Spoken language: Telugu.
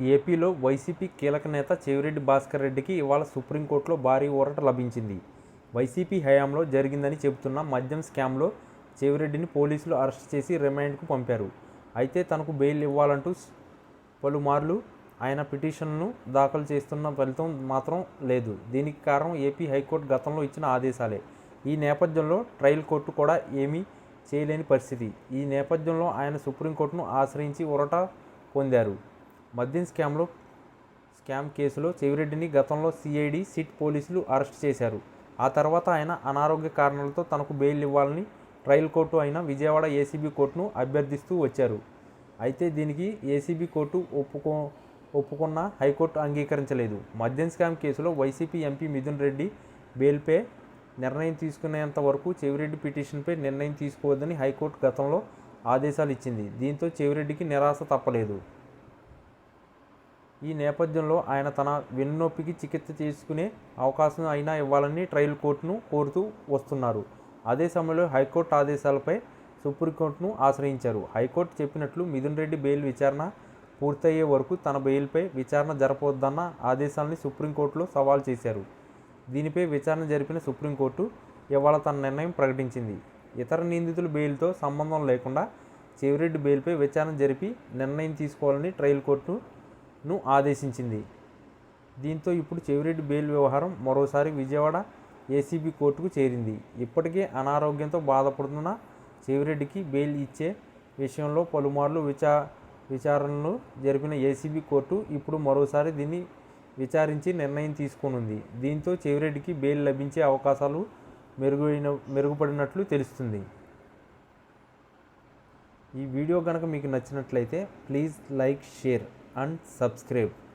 ఏపీలో వైసీపీ కీలక నేత చెవిరెడ్డి భాస్కర్ రెడ్డికి ఇవాళ సుప్రీంకోర్టులో భారీ ఊరట లభించింది. వైసీపీ హయాంలో జరిగిందని చెబుతున్న మద్యం స్కామ్లో చెవిరెడ్డిని పోలీసులు అరెస్ట్ చేసి రిమాండ్కు పంపారు. అయితే తనకు బెయిల్ ఇవ్వాలంటూ పలుమార్లు ఆయన పిటిషన్ను దాఖలు చేస్తున్న ఫలితం మాత్రం లేదు. దీనికి కారణం ఏపీ హైకోర్టు గతంలో ఇచ్చిన ఆదేశాలే. ఈ నేపథ్యంలో ట్రయల్ కోర్టు కూడా ఏమీ చేయలేని పరిస్థితి. ఈ నేపథ్యంలో ఆయన సుప్రీంకోర్టును ఆశ్రయించి ఉరట పొందారు. మద్యం స్కామ్లో స్కామ్ కేసులో చెవిరెడ్డిని గతంలో సిఐడి సిట్ పోలీసులు అరెస్ట్ చేశారు. ఆ తర్వాత ఆయన అనారోగ్య కారణాలతో తనకు బెయిల్ ఇవ్వాలని ట్రయల్ కోర్టు అయిన విజయవాడ ఏసీబీ కోర్టును అభ్యర్థిస్తూ వచ్చారు. అయితే దీనికి ఏసీబీ కోర్టు ఒప్పుకో ఒప్పుకున్న హైకోర్టు అంగీకరించలేదు. మద్యం స్కామ్ కేసులో వైసీపీ ఎంపీ మిథున్ రెడ్డి బెయిల్పై నిర్ణయం తీసుకునేంత వరకు చెవిరెడ్డి పిటిషన్పై నిర్ణయం తీసుకోవద్దని హైకోర్టు గతంలో ఆదేశాలు ఇచ్చింది. దీంతో చెవిరెడ్డికి నిరాశ తప్పలేదు. ఈ నేపథ్యంలో ఆయన తన వెన్నునొప్పికి చికిత్స చేసుకునే అవకాశం అయినా ఇవ్వాలని ట్రయల్ కోర్టును కోరుతూ వస్తున్నారు. అదే సమయంలో హైకోర్టు ఆదేశాలపై సుప్రీంకోర్టును ఆశ్రయించారు. హైకోర్టు చెప్పినట్లు మిథున్ రెడ్డి బెయిల్ విచారణ పూర్తయ్యే వరకు తన బెయిల్పై విచారణ జరపవద్దన్న ఆదేశాలని సుప్రీంకోర్టులో సవాల్ చేశారు. దీనిపై విచారణ జరిపిన సుప్రీంకోర్టు ఇవాళ తన నిర్ణయం ప్రకటించింది. ఇతర నిందితుల బెయిల్తో సంబంధం లేకుండా చెవిరెడ్డి బెయిల్పై విచారణ జరిపి నిర్ణయం తీసుకోవాలని ట్రయల్ కోర్టును ను ఆదేశించింది. దీంతో ఇప్పుడు చెవిరెడ్డి బెయిల్ వ్యవహారం మరోసారి విజయవాడ ఏసీబీ కోర్టుకు చేరింది. ఇప్పటికే అనారోగ్యంతో బాధపడుతున్న చెవిరెడ్డికి బెయిల్ ఇచ్చే విషయంలో పలుమార్లు విచా విచారణలు జరిపిన ఏసీబీ కోర్టు ఇప్పుడు మరోసారి దీన్ని విచారించి నిర్ణయం తీసుకునుంది. దీంతో చెవిరెడ్డికి బెయిల్ లభించే అవకాశాలు మెరుగైన మెరుగుపడినట్లు తెలుస్తుంది. ఈ వీడియో కనుక మీకు నచ్చినట్లయితే please like share and subscribe.